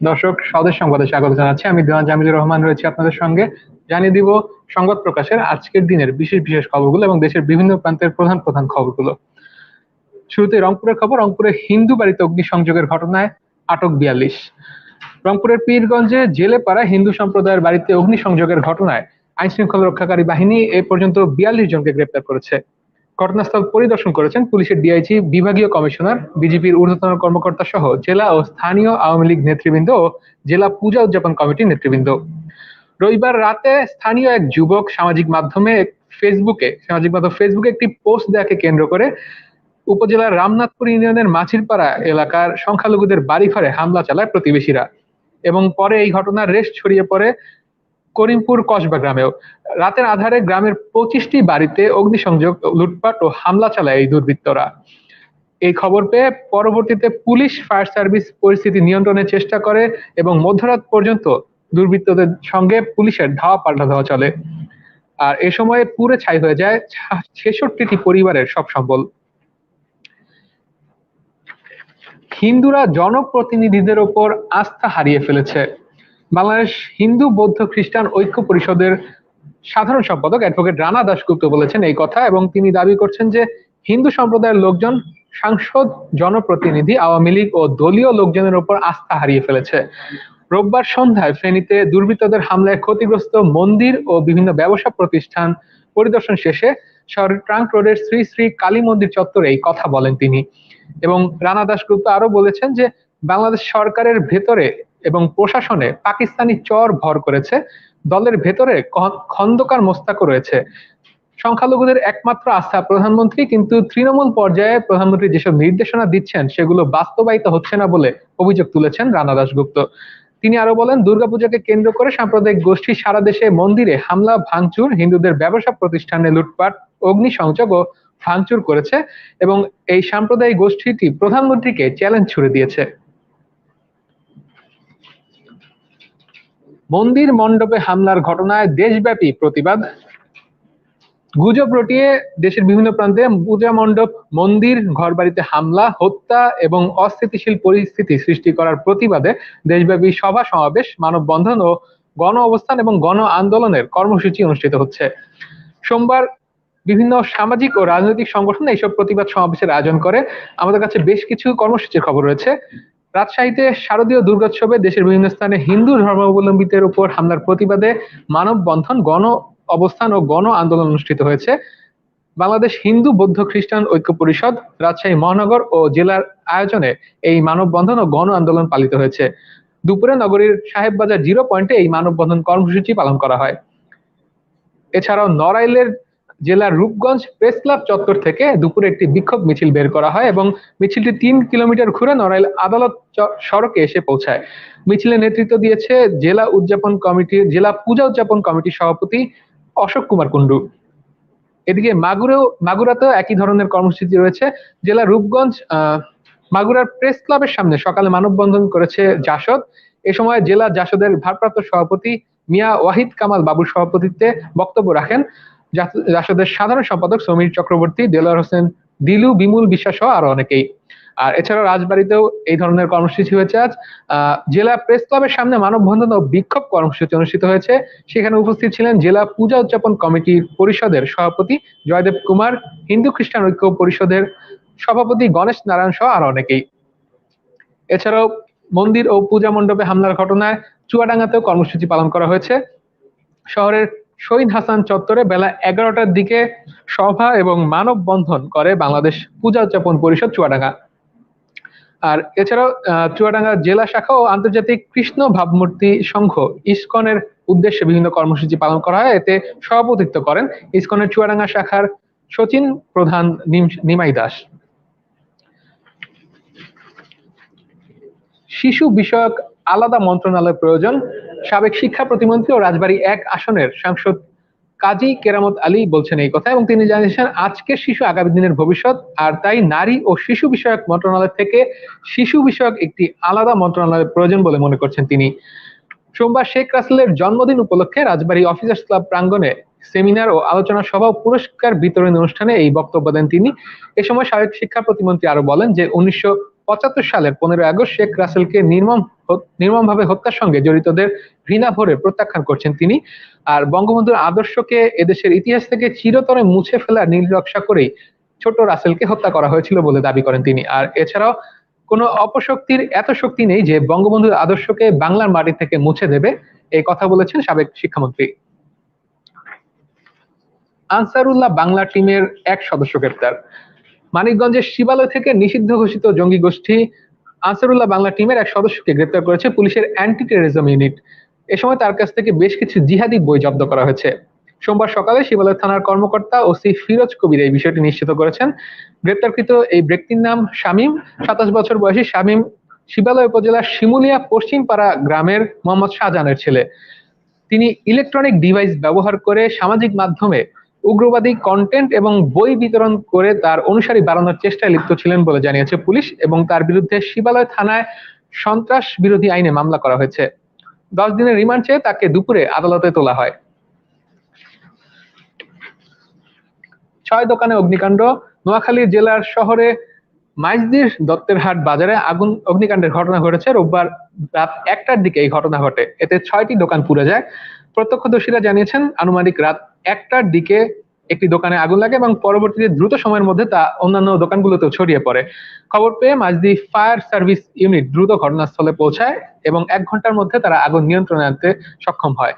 দর্শক, স্বদেশ সংবাদে স্বাগত জানাচ্ছি। আমি দিওয়ান জামিলুর রহমান রয়েছি আপনাদের সঙ্গে। জানিয়ে দিব সংবাদ প্রকাশের আজকের দিনের বিশেষ বিশেষ খবরগুলো এবং দেশের বিভিন্ন প্রান্তের প্রধান প্রধান খবরগুলো। শুরুতে রংপুরের খবর রংপুরে হিন্দু বাড়িতে অগ্নিসংযোগের ঘটনায় আটক বিয়াল্লিশ। রংপুরের পীরগঞ্জে জেলে পাড়া হিন্দু সম্প্রদায়ের বাড়িতে অগ্নিসংযোগের ঘটনায় আইন শৃঙ্খলা রক্ষাকারী বাহিনী এ পর্যন্ত বিয়াল্লিশ জনকে গ্রেপ্তার করেছে। ঘটনাস্থল পরিদর্শন করেছেন পুলিশের ডিআইজি, বিভাগীয় কমিশনার বিজেপির ঊর্ধ্বতন কর্মকর্তা সহ জেলা ও স্থানীয় আওয়ামী লীগ নেতৃবৃন্দ ও জেলা পূজা উদযাপন কমিটির নেতৃবৃন্দ। রবিবার রাতে স্থানীয় এক যুবক সামাজিক মাধ্যমে ফেসবুকে সামাজিক মাধ্যম ফেসবুকে একটি পোস্ট দেওয়াকে কেন্দ্র করে উপজেলার রামনাথপুর ইউনিয়নের মাছিরপাড়া এলাকার সংখ্যালঘুদের বাড়িঘরে হামলা চালায় প্রতিবেশীরা এবং পরে এই ঘটনার রেশ ছড়িয়ে পড়ে করিমপুর কসবা গ্রামেও। রাতের আধারে গ্রামের পঁচিশটি বাড়িতে অগ্নিসংযোগ, লুটপাট ও হামলা চালায় এই দুর্বৃত্তরা। এই খবর পেয়ে পরবর্তীতে পুলিশ, ফায়ার সার্ভিস পরিস্থিতি নিয়ন্ত্রণের চেষ্টা করে এবং মধ্যরাত পর্যন্ত দুর্বৃত্তদের সঙ্গে পুলিশের ধাওয়া পাল্টা ধাওয়া চলে। আর এ সময়ে পুরে ছাই হয়ে যায় ছেষট্টিটি পরিবারের সব সম্বল। হিন্দুরা জনপ্রতিনিধিদের ওপর আস্থা হারিয়ে ফেলেছে। বাংলাদেশ হিন্দু, বৌদ্ধ, খ্রিস্টান ঐক্য পরিষদের সাধারণ সম্পাদক অ্যাডভোকেট রানা দাশগুপ্ত বলেছেন এই কথা এবং তিনি দাবি করছেন যে হিন্দু সম্প্রদায়ের লোকজন সাংসদ, জনপ্রতিনিধি, আওয়ামী লীগ ও দলীয় লোকজনের উপর আস্থা হারিয়ে ফেলেছে। রোববার সন্ধ্যায় ফেনীতে দুর্বৃত্তদের হামলায় ক্ষতিগ্রস্ত মন্দির ও বিভিন্ন ব্যবসা প্রতিষ্ঠান পরিদর্শন শেষে শহরের ট্রাঙ্ক রোডের শ্রী শ্রী কালী মন্দির চত্বরে এই কথা বলেন তিনি। এবং রানা দাশগুপ্ত আরও বলেছেন যে বাংলাদেশ সরকারের ভেতরে এবং প্রশাসনে পাকিস্তানি চর ভর করেছে। দলের ভেতরে খন্দকার মোস্তাকও রয়েছে। সংখ্যালঘুদের একমাত্র আস্থা প্রধানমন্ত্রী, কিন্তু তৃণমূল পর্যায়ে প্রধানমন্ত্রী যেসব নির্দেশনা দিচ্ছেন, সেগুলো বাস্তবায়িত হচ্ছে না বলে অভিযোগ তুলেছেন রানা দাশগুপ্ত। তিনি আরও বলেন, দুর্গাপূজাকে কেন্দ্র করে সাম্প্রদায়িক গোষ্ঠী সারা দেশে মন্দিরে হামলা, ভাঙচুর, হিন্দুদের ব্যবসা প্রতিষ্ঠানে লুটপাট, অগ্নিসংযোগ ও ভাঙচুর করেছে এবং এই সাম্প্রদায়িক গোষ্ঠীটি প্রধানমন্ত্রীকে চ্যালেঞ্জ ছুড়ে দিয়েছে। মন্দির মণ্ডপে হামলার ঘটনায় দেশব্যাপী প্রতিবাদ। গুজব রটিয়ে দেশের বিভিন্ন প্রান্তে পূজা মণ্ডপ, মন্দির, ঘরবাড়িতে হামলা, হত্যা এবং অস্থিতিশীল পরিস্থিতি সৃষ্টি করার প্রতিবাদে দেশব্যাপী সভা, সমাবেশ, মানববন্ধন ও গণ অবস্থান এবং গণ আন্দোলনের কর্মসূচি অনুষ্ঠিত হচ্ছে। সোমবার বিভিন্ন সামাজিক ও রাজনৈতিক সংগঠন এইসব প্রতিবাদ সমাবেশের আয়োজন করে। আমাদের কাছে বেশ কিছু কর্মসূচির খবর রয়েছে। রাজশাহীতে শারদীয় দুর্গোৎসবে দেশের বিভিন্ন স্থানে হিন্দু ধর্মাবলম্বীদের উপর হামলার প্রতিবাদে মানববন্ধন গণ অবস্থান ও গণ আন্দোলন অনুষ্ঠিত হয়েছে। বাংলাদেশ হিন্দু বৌদ্ধ খ্রিস্টান ঐক্য পরিষদ, রাজশাহী মহানগর ও জেলার আয়োজনে এই মানববন্ধন ও গণ আন্দোলন পালিত হয়েছে। দুপুরে নগরীর সাহেববাজার জিরো পয়েন্টে এই মানববন্ধন কর্মসূচি পালন করা হয়। এছাড়াও নড়াইলের জেলার রূপগঞ্জ প্রেস ক্লাব চত্বর থেকে দুপুরে একটি বিক্ষোভ মিছিল বের করা হয় এবং মিছিলটি তিন কিলোমিটার ঘুরে নড়াইল আদালত সড়কে এসে পৌঁছায়। মিছিলে নেতৃত্ব দিয়েছে জেলা উদযাপন কমিটির, জেলা পূজা উদযাপন কমিটির সভাপতি অশোক কুমার কুন্ডু এদিকে মাগুরেও, মাগুরাতেও একই ধরনের কর্মসূচি রয়েছে। জেলা রূপগঞ্জ মাগুরার প্রেস ক্লাবের সামনে সকালে মানববন্ধন করেছে জাসদ। এ সময় জেলা জাসদের ভারপ্রাপ্ত সভাপতি মিয়া ওয়াহিদ কামাল বাবুর সভাপতিত্বে বক্তব্য রাখেন। জাসদের সাধারণ সম্পাদক সমীর চক্রবর্তী দেলোয়ার হোসেন, দিলু, বিমুল বিশ্বাস সহ আরও অনেকেই। আর এছাড়াও রাজবাড়িতেও এই ধরনের কর্মসূচি হয়েছে আজ। জেলা প্রেস ক্লাবের সামনে মানববন্ধন ও বিক্ষোভ কর্মসূচি অনুষ্ঠিত হয়েছে। সেখানে উপস্থিত ছিলেন জেলা পূজা উদযাপন কমিটির পরিষদের সভাপতি জয়দেব কুমার, হিন্দু খ্রিস্টান ঐক্য পরিষদের সভাপতি গণেশ নারায়ণ সহ আরও অনেকেই। এছাড়াও মন্দির ও পূজা মণ্ডপে হামলার ঘটনায় চুয়াডাঙ্গাতেও কর্মসূচি পালন করা হয়েছে। শহরের শহীদ হাসান চত্বরে বেলা এগারোটার দিকে সভা এবং মানববন্ধন করে বাংলাদেশ পূজা উদযাপন পরিষদ চুয়াডাঙ্গা। আর এছাড়াও চুয়াডাঙ্গা জেলা শাখা ও আন্তর্জাতিক কৃষ্ণ ভাবমূর্তি সংঘ ইসকনের উদ্দেশ্যে বিভিন্ন কর্মসূচি পালন করা হয়। এতে সভাপতিত্ব করেন ইসকনের চুয়াডাঙ্গা শাখার সচিন প্রধান নিমাই দাস। শিশু বিষয়ক আলাদা মন্ত্রণালয় প্রয়োজন। সাবেক শিক্ষা প্রতিমন্ত্রী ও রাজবাড়ী এক আসনের সাংসদ কাজী কেরামত আলী বলছেন এই কথা এবং তিনি জানিয়েছেন, আজকে শিশু আগামী দিনের ভবিষ্যৎ, আর তাই নারী ও শিশু বিষয়ক মন্ত্রণালয় থেকে শিশু বিষয়ক একটি আলাদা মন্ত্রণালয়ের প্রয়োজন বলে মনে করছেন তিনি। সোমবার শেখ রাসেলের জন্মদিন উপলক্ষে রাজবাড়ী অফিসার্স ক্লাব প্রাঙ্গনে সেমিনার ও আলোচনা সভা পুরস্কার বিতরণ অনুষ্ঠানে এই বক্তব্য দেন তিনি। এ সময় সাবেক শিক্ষা প্রতিমন্ত্রী আরও বলেন যে, উনিশশো পঁচাত্তর সালের পনেরো আগস্ট শেখ রাসেলকে নির্মম হত- নির্মমভাবে হত্যার সঙ্গে জড়িতদের ঘৃণা ভরে প্রত্যাখ্যান করছেন তিনি। আর বঙ্গবন্ধুর আদর্শকে এদেশের ইতিহাস থেকে চিরতরে মুছে ফেলার নির্রক্ষা করেই ছোট রাসেলকে হত্যা করা হয়েছিল বলে দাবি করেন তিনি। আর এছাড়াও কোনো অপশক্তির এত শক্তি নেই যে বঙ্গবন্ধুর আদর্শকে বাংলার মাটি থেকে মুছে দেবে, এই কথা বলেছেন সাবেক শিক্ষামন্ত্রী। আনসারুল্লাহ বাংলা টিমের এক সদস্য গ্রেপ্তার। মানিকগঞ্জের শিবালয় থেকে নিষিদ্ধ ঘোষিত জঙ্গি গোষ্ঠী আনসারুল্লাহ বাংলা টিমের এক সদস্যকে গ্রেপ্তার করেছে পুলিশের অ্যান্টি টেরোরিজম ইউনিট এ সময় তার কাছ থেকে বেশ কিছু জিহাদি বই জব্দ করা হয়েছে। সোমবার সকালে শিবালয় থানার কর্মকর্তা ওসি ফিরোজ কবির এই বিষয়টি নিশ্চিত করেছেন। গ্রেপ্তারকৃত এই ব্যক্তির নাম শামীম। সাতাশ বছর বয়সী শামীম শিবালয় উপজেলার শিমুলিয়া পশ্চিমপাড়া গ্রামের মোহাম্মদ শাহজাহানের ছেলে। তিনি ইলেকট্রনিক ডিভাইস ব্যবহার করে সামাজিক মাধ্যমে উগ্রবাদী কন্টেন্ট এবং বই বিতরণ করে তার অনুসারী বাড়ানোর চেষ্টায় লিপ্ত ছিলেন বলে জানিয়েছে পুলিশ এবং তার বিরুদ্ধে শিবালয় থানায় সন্ত্রাস বিরোধী আইনে মামলা করা হয়েছে। দশ দিনের রিমান্ড চেয়ে তাকে দুপুরে আদালতে তোলা হয়। ছয় দোকানে অগ্নিকাণ্ড। নোয়াখালী জেলার শহরে মাইজদির দত্তের হাট বাজারে আগুন অগ্নিকাণ্ডের ঘটনা ঘটেছে। রোববার রাত একটার দিকে এই ঘটনা ঘটে। এতে ছয়টি দোকান পুড়ে যায়। প্রত্যক্ষদর্শীরা জানিয়েছেন, আনুমানিক রাত একটার দিকে একটি দোকানে আগুন লাগে এবং পরবর্তীতে দ্রুত সময়ের মধ্যে তা অন্যান্য দোকানগুলোতেও ছড়িয়ে পড়ে। খবর পেয়ে মাঝদি ফায়ার সার্ভিস ইউনিট দ্রুত ঘটনাস্থলে পৌঁছায় এবং এক ঘণ্টার মধ্যে তারা আগুন নিয়ন্ত্রণে আনতে সক্ষম হয়।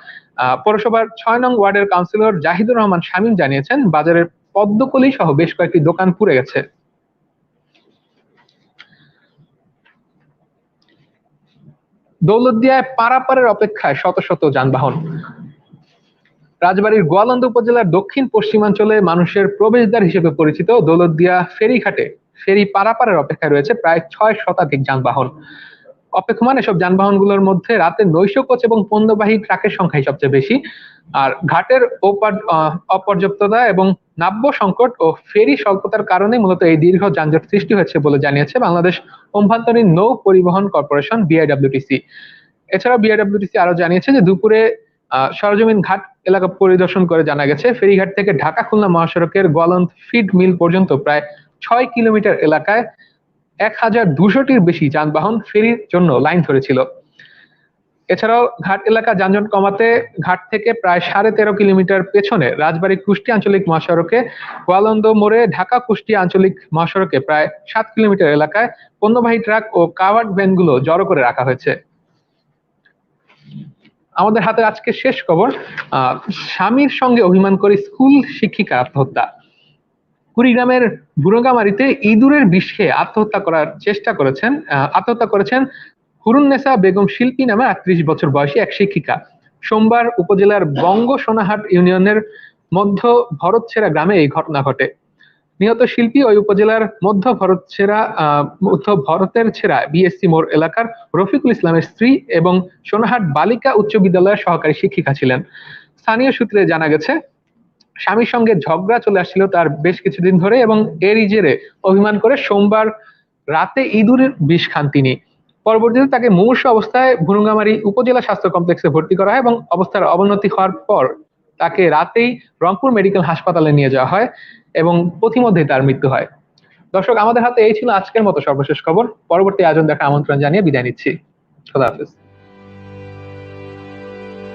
পৌরসভার ছয় নং ওয়ার্ডের কাউন্সিলর জাহিদুর রহমান শামীম জানিয়েছেন, বাজারের পদ্মকলি সহ বেশ কয়েকটি দোকান পুড়ে গেছে। দৌলতদিয়ায় পারাপারের অপেক্ষায় শত শত যানবাহন। রাজবাড়ীর গোয়ালন্দ উপজেলার দক্ষিণ পশ্চিমাঞ্চলে মানুষের প্রবেশদ্বার হিসেবে পরিচিত দৌলতদিয়া ফেরিঘাটে ফেরি পারাপারের অপেক্ষায় রয়েছে প্রায় ছয় শতাধিক যানবাহন। অপেক্ষমান এসব যানবাহনগুলোর মধ্যে রাতে নৈশ কোচ এবং পণ্যবাহী ট্রাকের সংখ্যাই সবচেয়ে বেশি। আর ঘাটের অপর্যাপ্ততা এবং নাব্য সংকট ও ফেরি স্বল্পতার কারণে মূলত এই দীর্ঘ যানজট সৃষ্টি হয়েছে বলে জানিয়েছে বাংলাদেশ অভ্যন্তরীণ নৌ পরিবহন কর্পোরেশন, বিআইডব্লিউটিসি। এছাড়া বিআইডব্লিউটিসি আরও জানিয়েছে যে দুপুরে সরজমিন ঘাট এলাকা পরিদর্শন করে জানা গেছে, ফেরিঘাট থেকে ঢাকা খুলনা মহাসড়কের গোয়ালন্দ ফিড মিল পর্যন্ত প্রায় ছয় কিলোমিটার এলাকায় এক হাজার দুশোটির বেশি যানবাহন ফেরির জন্য লাইন ধরেছিল। এছাড়াও ঘাট এলাকা যানজট কমাতে ঘাট থেকে প্রায় সাড়ে তেরো কিলোমিটার পেছনে রাজবাড়ী কুষ্টি আঞ্চলিক মহাসড়কে, গোয়ালন্দ মোড়ে ঢাকা কুষ্টি আঞ্চলিক মহাসড়কে প্রায় সাত কিলোমিটার এলাকায় পণ্যবাহী ট্রাক ও কাভার্ড ভ্যানগুলো জড়ো করে রাখা হয়েছে। আমাদের হাতে আজকে শেষ খবর স্বামীর সঙ্গে অভিমান করে স্কুল শিক্ষিকা আত্মহত্যা। কুড়িগ্রামের বুড়ঙ্গামারিতে ইঁদুরের বিষ আত্মহত্যা করার চেষ্টা করেছেন আত্মহত্যা করেছেন হুরুন্নেসা বেগম শিল্পী নামে আটত্রিশ বছর বয়সী এক শিক্ষিকা। সোমবার উপজেলার বঙ্গ সোনাহাট ইউনিয়নের মধ্য ভরতছেড়া গ্রামে এই ঘটনা ঘটে। নিহত শিল্পী ওই উপজেলার মধ্য ভরতছেড়া আহ, মধ্য ভরতের ছেড়া বিএসসি মোড় এলাকার রফিকুল ইসলামের স্ত্রী এবং সোনাহাট বালিকা উচ্চ বিদ্যালয়ের সহকারী শিক্ষিকা ছিলেন। স্থানীয় সূত্রে জানা গেছে স্বামীর সঙ্গে ঝগড়া চলে আসছিল তার বেশ কিছুদিন ধরে এবং এরই জেরে অভিমান করে সোমবার রাতে ইঁদুরের বিষ খান তিনি। পরবর্তীতে তাকে মুমূর্ষ অবস্থায় ভুরুঙ্গামারী উপজেলা স্বাস্থ্য কমপ্লেক্সে ভর্তি করা হয় এবং অবস্থার অবনতি হওয়ার পর তাকে রাতেই রংপুর মেডিকেল হাসপাতালে নিয়ে যাওয়া হয় এবং পথিমধ্যেই তার মৃত্যু হয়। দর্শক, আমাদের হাতে এই ছিল আজকের মতো সর্বশেষ খবর। পরবর্তী আয়োজন দেখা আমন্ত্রণ জানিয়ে বিদায় নিচ্ছি। খোদা হাফেজ।